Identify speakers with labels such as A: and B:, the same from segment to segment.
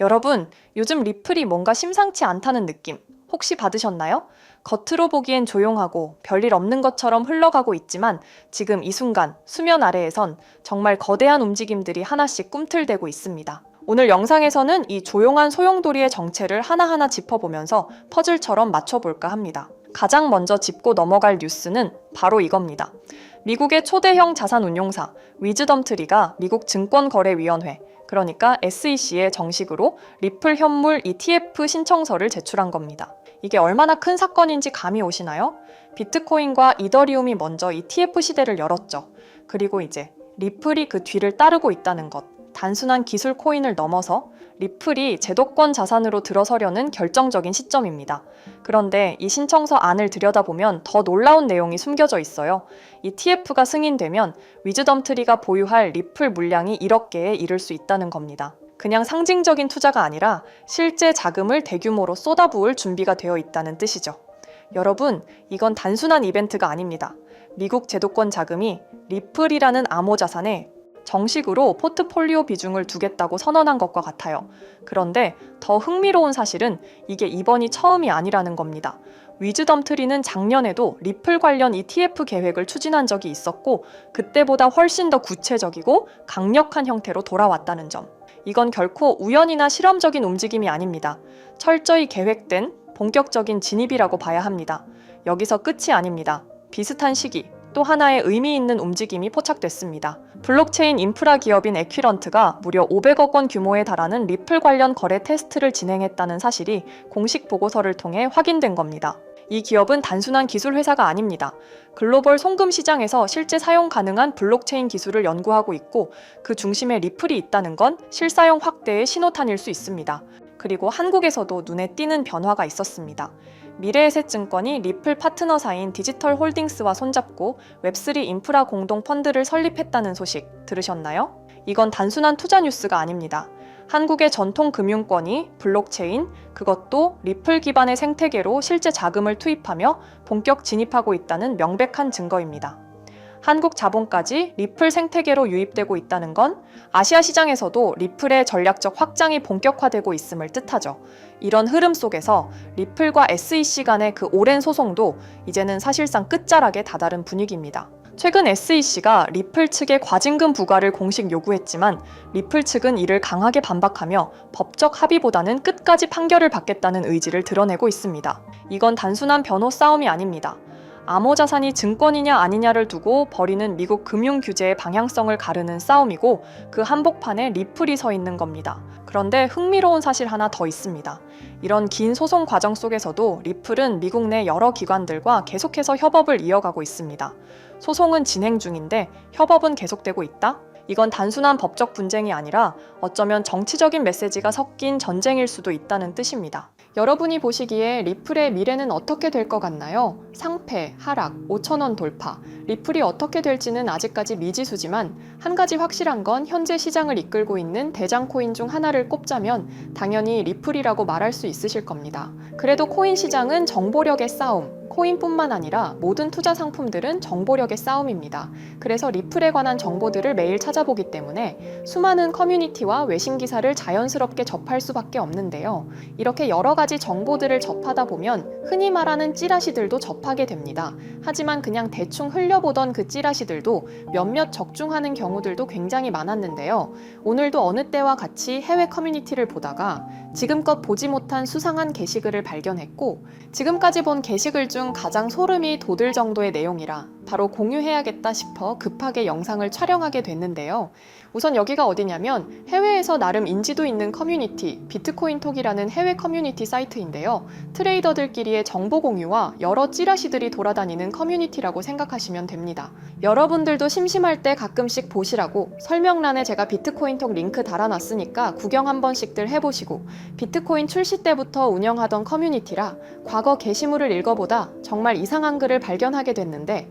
A: 여러분, 요즘 리플이 뭔가 심상치 않다는 느낌 혹시 받으셨나요? 겉으로 보기엔 조용하고 별일 없는 것처럼 흘러가고 있지만 지금 이 순간 수면 아래에선 정말 거대한 움직임들이 하나씩 꿈틀대고 있습니다. 오늘 영상에서는 이 조용한 소용돌이의 정체를 하나하나 짚어보면서 퍼즐처럼 맞춰볼까 합니다. 가장 먼저 짚고 넘어갈 뉴스는 바로 이겁니다. 미국의 초대형 자산 운용사 위즈덤트리가 미국 증권거래위원회 그러니까 SEC에 정식으로 리플 현물 ETF 신청서를 제출한 겁니다. 이게 얼마나 큰 사건인지 감이 오시나요? 비트코인과 이더리움이 먼저 ETF 시대를 열었죠. 그리고 이제 리플이 그 뒤를 따르고 있다는 것. 단순한 기술 코인을 넘어서 리플이 제도권 자산으로 들어서려는 결정적인 시점입니다. 그런데 이 신청서 안을 들여다보면 더 놀라운 내용이 숨겨져 있어요. 이 TF가 승인되면 위즈덤 트리가 보유할 리플 물량이 1억 개에 이를 수 있다는 겁니다. 그냥 상징적인 투자가 아니라 실제 자금을 대규모로 쏟아부을 준비가 되어 있다는 뜻이죠. 여러분, 이건 단순한 이벤트가 아닙니다. 미국 제도권 자금이 리플이라는 암호 자산에 정식으로 포트폴리오 비중을 두겠다고 선언한 것과 같아요. 그런데 더 흥미로운 사실은 이게 이번이 처음이 아니라는 겁니다. 위즈덤 트리는 작년에도 리플 관련 ETF 계획을 추진한 적이 있었고 그때보다 훨씬 더 구체적이고 강력한 형태로 돌아왔다는 점. 이건 결코 우연이나 실험적인 움직임이 아닙니다. 철저히 계획된 본격적인 진입이라고 봐야 합니다. 여기서 끝이 아닙니다. 비슷한 시기, 또 하나의 의미 있는 움직임이 포착됐습니다. 블록체인 인프라 기업인 에퀴런트가 무려 500억 원 규모에 달하는 리플 관련 거래 테스트를 진행했다는 사실이 공식 보고서를 통해 확인된 겁니다. 이 기업은 단순한 기술 회사가 아닙니다. 글로벌 송금 시장에서 실제 사용 가능한 블록체인 기술을 연구하고 있고 그 중심에 리플이 있다는 건 실사용 확대의 신호탄일 수 있습니다. 그리고 한국에서도 눈에 띄는 변화가 있었습니다. 미래에셋증권이 리플 파트너사인 디지털 홀딩스와 손잡고 웹3 인프라 공동 펀드를 설립했다는 소식 들으셨나요? 이건 단순한 투자 뉴스가 아닙니다. 한국의 전통 금융권이 블록체인, 그것도 리플 기반의 생태계로 실제 자금을 투입하며 본격 진입하고 있다는 명백한 증거입니다. 한국 자본까지 리플 생태계로 유입되고 있다는 건 아시아 시장에서도 리플의 전략적 확장이 본격화되고 있음을 뜻하죠. 이런 흐름 속에서 리플과 SEC 간의 그 오랜 소송도 이제는 사실상 끝자락에 다다른 분위기입니다. 최근 SEC가 리플 측의 과징금 부과를 공식 요구했지만 리플 측은 이를 강하게 반박하며 법적 합의보다는 끝까지 판결을 받겠다는 의지를 드러내고 있습니다. 이건 단순한 변호 싸움이 아닙니다. 암호 자산이 증권이냐 아니냐를 두고 벌이는 미국 금융 규제의 방향성을 가르는 싸움이고 그 한복판에 리플이 서 있는 겁니다. 그런데 흥미로운 사실 하나 더 있습니다. 이런 긴 소송 과정 속에서도 리플은 미국 내 여러 기관들과 계속해서 협업을 이어가고 있습니다. 소송은 진행 중인데 협업은 계속되고 있다? 이건 단순한 법적 분쟁이 아니라 어쩌면 정치적인 메시지가 섞인 전쟁일 수도 있다는 뜻입니다. 여러분이 보시기에 리플의 미래는 어떻게 될 것 같나요? 상패, 하락, 5천원 돌파. 리플이 어떻게 될지는 아직까지 미지수지만 한 가지 확실한 건 현재 시장을 이끌고 있는 대장 코인 중 하나를 꼽자면 당연히 리플이라고 말할 수 있으실 겁니다. 그래도 코인 시장은 정보력의 싸움, 코인뿐만 아니라 모든 투자 상품들은 정보력의 싸움입니다. 그래서 리플에 관한 정보들을 매일 찾아보기 때문에 수많은 커뮤니티와 외신 기사를 자연스럽게 접할 수밖에 없는데요. 이렇게 여러 가지 정보들을 접하다 보면 흔히 말하는 찌라시들도 접하게 됩니다. 하지만 그냥 대충 흘려보던 그 찌라시들도 몇몇 적중하는 경우들도 굉장히 많았는데요. 오늘도 어느 때와 같이 해외 커뮤니티를 보다가 지금껏 보지 못한 수상한 게시글을 발견했고 지금까지 본 게시글 중 가장 소름이 돋을 정도의 내용이라 바로 공유해야겠다 싶어 급하게 영상을 촬영하게 됐는데요. 우선 여기가 어디냐면 해외에서 나름 인지도 있는 커뮤니티 비트코인톡이라는 해외 커뮤니티 사이트인데요. 트레이더들끼리의 정보 공유와 여러 찌라시들이 돌아다니는 커뮤니티라고 생각하시면 됩니다. 여러분들도 심심할 때 가끔씩 보시라고 설명란에 제가 비트코인톡 링크 달아놨으니까 구경 한 번씩들 해보시고 비트코인 출시 때부터 운영하던 커뮤니티라 과거 게시물을 읽어보다 정말 이상한 글을 발견하게 됐는데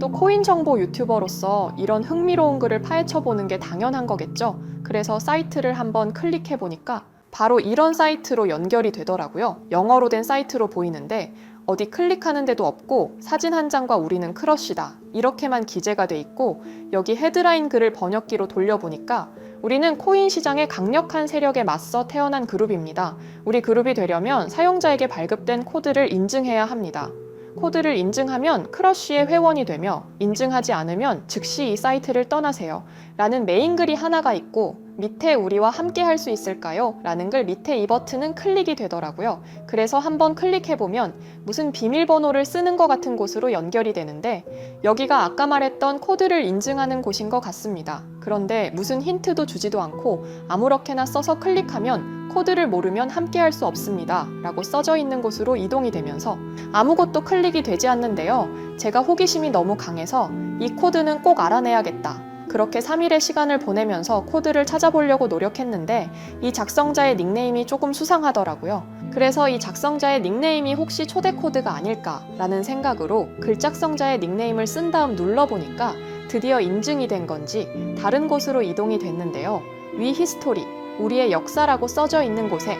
A: 또 코인 정보 유튜버로서 이런 흥미로운 글을 파헤쳐 보는 게 당연한 거겠죠. 그래서 사이트를 한번 클릭해 보니까 바로 이런 사이트로 연결이 되더라고요. 영어로 된 사이트로 보이는데 어디 클릭하는 데도 없고 사진 한 장과 우리는 크러쉬다. 이렇게만 기재가 돼 있고 여기 헤드라인 글을 번역기로 돌려보니까 우리는 코인 시장의 강력한 세력에 맞서 태어난 그룹입니다. 우리 그룹이 되려면 사용자에게 발급된 코드를 인증해야 합니다. 코드를 인증하면 크러쉬의 회원이 되며 인증하지 않으면 즉시 이 사이트를 떠나세요. 라는 메인 글이 하나가 있고 밑에 우리와 함께 할 수 있을까요? 라는 글 밑에 이 버튼은 클릭이 되더라고요. 그래서 한번 클릭해보면 무슨 비밀번호를 쓰는 것 같은 곳으로 연결이 되는데 여기가 아까 말했던 코드를 인증하는 곳인 것 같습니다. 그런데 무슨 힌트도 주지도 않고 아무렇게나 써서 클릭하면 코드를 모르면 함께 할 수 없습니다. 라고 써져 있는 곳으로 이동이 되면서 아무것도 클릭이 되지 않는데요. 제가 호기심이 너무 강해서 이 코드는 꼭 알아내야겠다. 그렇게 3일의 시간을 보내면서 코드를 찾아보려고 노력했는데 이 작성자의 닉네임이 조금 수상하더라고요. 그래서 이 작성자의 닉네임이 혹시 초대 코드가 아닐까라는 생각으로 글 작성자의 닉네임을 쓴 다음 눌러보니까 드디어 인증이 된 건지 다른 곳으로 이동이 됐는데요. 위 히스토리, 우리의 역사라고 써져 있는 곳에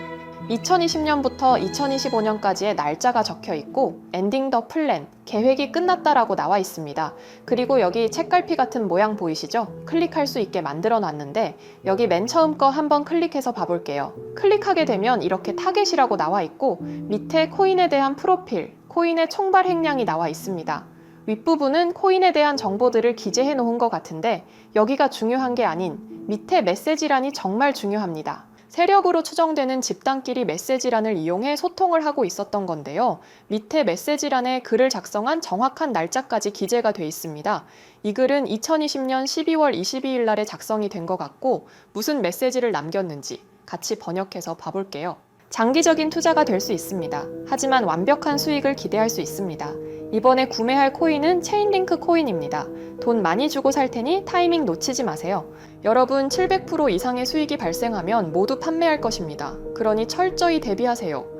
A: 2020년부터 2025년까지의 날짜가 적혀 있고 엔딩 더 플랜, 계획이 끝났다라고 나와 있습니다. 그리고 여기 책갈피 같은 모양 보이시죠? 클릭할 수 있게 만들어 놨는데 여기 맨 처음 거 한번 클릭해서 봐볼게요. 클릭하게 되면 이렇게 타겟이라고 나와 있고 밑에 코인에 대한 프로필, 코인의 총발 행량이 나와 있습니다. 윗부분은 코인에 대한 정보들을 기재해 놓은 것 같은데 여기가 중요한 게 아닌 밑에 메시지란이 정말 중요합니다. 세력으로 추정되는 집단끼리 메시지란을 이용해 소통을 하고 있었던 건데요. 밑에 메시지란에 글을 작성한 정확한 날짜까지 기재가 돼 있습니다. 이 글은 2020년 12월 22일 날에 작성이 된 것 같고 무슨 메시지를 남겼는지 같이 번역해서 봐볼게요. 장기적인 투자가 될 수 있습니다. 하지만 완벽한 수익을 기대할 수 있습니다. 이번에 구매할 코인은 체인링크 코인입니다. 돈 많이 주고 살 테니 타이밍 놓치지 마세요. 여러분 700% 이상의 수익이 발생하면 모두 판매할 것입니다. 그러니 철저히 대비하세요.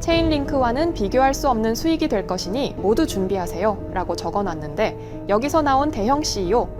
A: 체인링크와는 비교할 수 없는 수익이 될 것이니 모두 준비하세요. 라고 적어 놨는데 여기서 나온 대형 CEO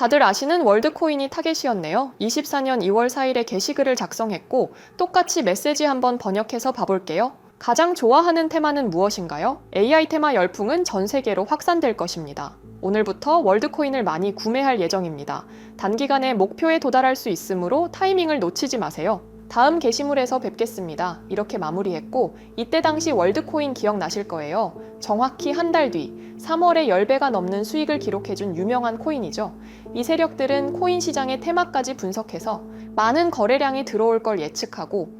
A: 다들 아시는 월드코인이 타겟이었네요. 24년 2월 4일에 게시글을 작성했고 똑같이 메시지 한번 번역해서 봐볼게요. 가장 좋아하는 테마는 무엇인가요? AI 테마 열풍은 전 세계로 확산될 것입니다. 오늘부터 월드코인을 많이 구매할 예정입니다. 단기간에 목표에 도달할 수 있으므로 타이밍을 놓치지 마세요. 다음 게시물에서 뵙겠습니다. 이렇게 마무리했고 이때 당시 월드코인 기억나실 거예요. 정확히 한 달 뒤 3월에 10배가 넘는 수익을 기록해준 유명한 코인이죠. 이 세력들은 코인 시장의 테마까지 분석해서 많은 거래량이 들어올 걸 예측하고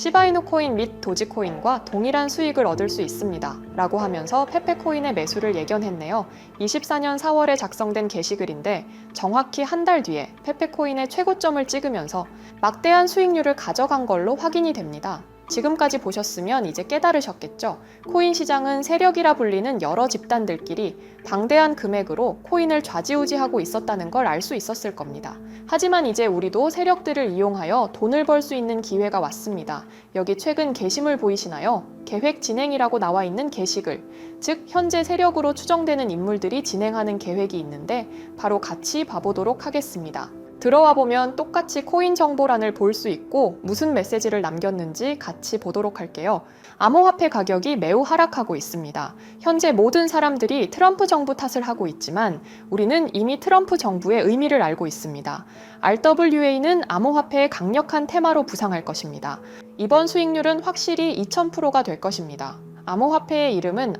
A: 시바이누 코인 및 도지코인과 동일한 수익을 얻을 수 있습니다. 라고 하면서 페페코인의 매수를 예견했네요. 24년 4월에 작성된 게시글인데 정확히 한 달 뒤에 페페코인의 최고점을 찍으면서 막대한 수익률을 가져간 걸로 확인이 됩니다. 지금까지 보셨으면 이제 깨달으셨겠죠? 코인 시장은 세력이라 불리는 여러 집단들끼리 방대한 금액으로 코인을 좌지우지하고 있었다는 걸 알 수 있었을 겁니다. 하지만 이제 우리도 세력들을 이용하여 돈을 벌 수 있는 기회가 왔습니다. 여기 최근 게시물 보이시나요? 계획 진행이라고 나와 있는 게시글. 즉, 현재 세력으로 추정되는 인물들이 진행하는 계획이 있는데 바로 같이 봐보도록 하겠습니다. 들어와 보면 똑같이 코인 정보란을 볼 수 있고 무슨 메시지를 남겼는지 같이 보도록 할게요. 암호화폐 가격이 매우 하락하고 있습니다. 현재 모든 사람들이 트럼프 정부 탓을 하고 있지만 우리는 이미 트럼프 정부의 의미를 알고 있습니다. RWA는 암호화폐의 강력한 테마로 부상할 것입니다. 이번 수익률은 확실히 2000%가 될 것입니다. 암호화폐의 이름은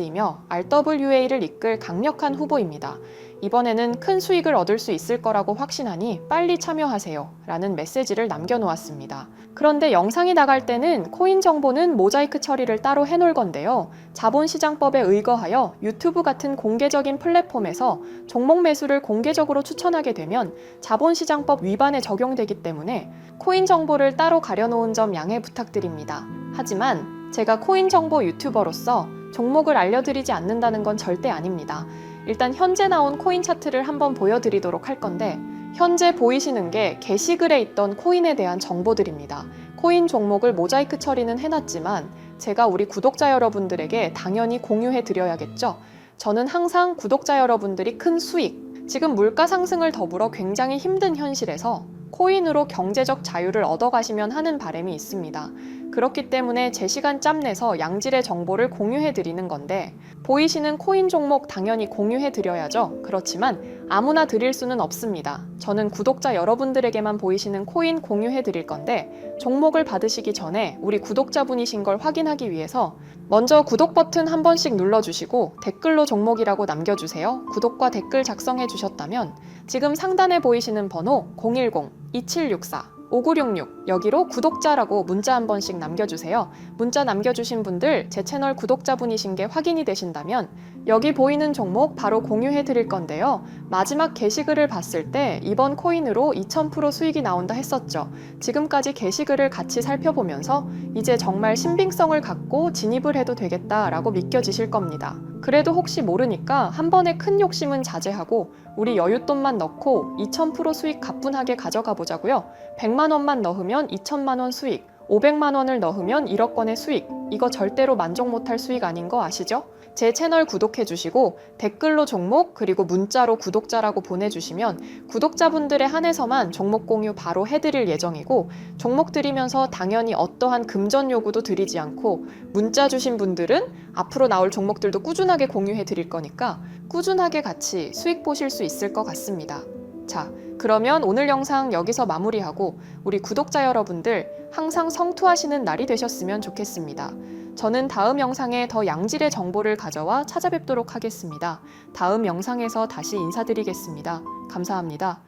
A: 이며 RWA를 이끌 강력한 후보입니다. 이번에는 큰 수익을 얻을 수 있을 거라고 확신하니 빨리 참여하세요. 라는 메시지를 남겨놓았습니다. 그런데 영상이 나갈 때는 코인 정보는 모자이크 처리를 따로 해놓을 건데요. 자본시장법에 의거하여 유튜브 같은 공개적인 플랫폼에서 종목 매수를 공개적으로 추천하게 되면 자본시장법 위반에 적용되기 때문에 코인 정보를 따로 가려놓은 점 양해 부탁드립니다. 하지만 제가 코인 정보 유튜버로서 종목을 알려드리지 않는다는 건 절대 아닙니다. 일단 현재 나온 코인 차트를 한번 보여드리도록 할 건데 현재 보이시는 게 게시글에 있던 코인에 대한 정보들입니다. 코인 종목을 모자이크 처리는 해놨지만 제가 우리 구독자 여러분들에게 당연히 공유해 드려야겠죠. 저는 항상 구독자 여러분들이 큰 수익, 지금 물가 상승을 더불어 굉장히 힘든 현실에서 코인으로 경제적 자유를 얻어가시면 하는 바람이 있습니다. 그렇기 때문에 제 시간 짬 내서 양질의 정보를 공유해 드리는 건데 보이시는 코인 종목 당연히 공유해 드려야죠. 그렇지만 아무나 드릴 수는 없습니다. 저는 구독자 여러분들에게만 보이시는 코인 공유해 드릴 건데 종목을 받으시기 전에 우리 구독자분이신 걸 확인하기 위해서 먼저 구독 버튼 한 번씩 눌러 주시고 댓글로 종목이라고 남겨 주세요. 구독과 댓글 작성해 주셨다면 지금 상단에 보이시는 번호 010-2764 5966 여기로 구독자라고 문자 한 번씩 남겨주세요. 문자 남겨주신 분들 제 채널 구독자분이신 게 확인이 되신다면 여기 보이는 종목 바로 공유해 드릴 건데요. 마지막 게시글을 봤을 때 이번 코인으로 2000% 수익이 나온다 했었죠. 지금까지 게시글을 같이 살펴보면서 이제 정말 신빙성을 갖고 진입을 해도 되겠다라고 믿겨지실 겁니다. 그래도 혹시 모르니까 한 번에 큰 욕심은 자제하고 우리 여윳돈만 넣고 2000% 수익 가뿐하게 가져가 보자고요. 100만 원만 넣으면 2천만 원 수익, 500만 원을 넣으면 1억 원의 수익. 이거 절대로 만족 못할 수익 아닌 거 아시죠? 제 채널 구독해 주시고 댓글로 종목 그리고 문자로 구독자라고 보내주시면 구독자분들에 한해서만 종목 공유 바로 해드릴 예정이고 종목 드리면서 당연히 어떠한 금전 요구도 드리지 않고 문자 주신 분들은 앞으로 나올 종목들도 꾸준하게 공유해 드릴 거니까 꾸준하게 같이 수익 보실 수 있을 것 같습니다. 자, 그러면 오늘 영상 여기서 마무리하고 우리 구독자 여러분들 항상 성투하시는 날이 되셨으면 좋겠습니다. 저는 다음 영상에 더 양질의 정보를 가져와 찾아뵙도록 하겠습니다. 다음 영상에서 다시 인사드리겠습니다. 감사합니다.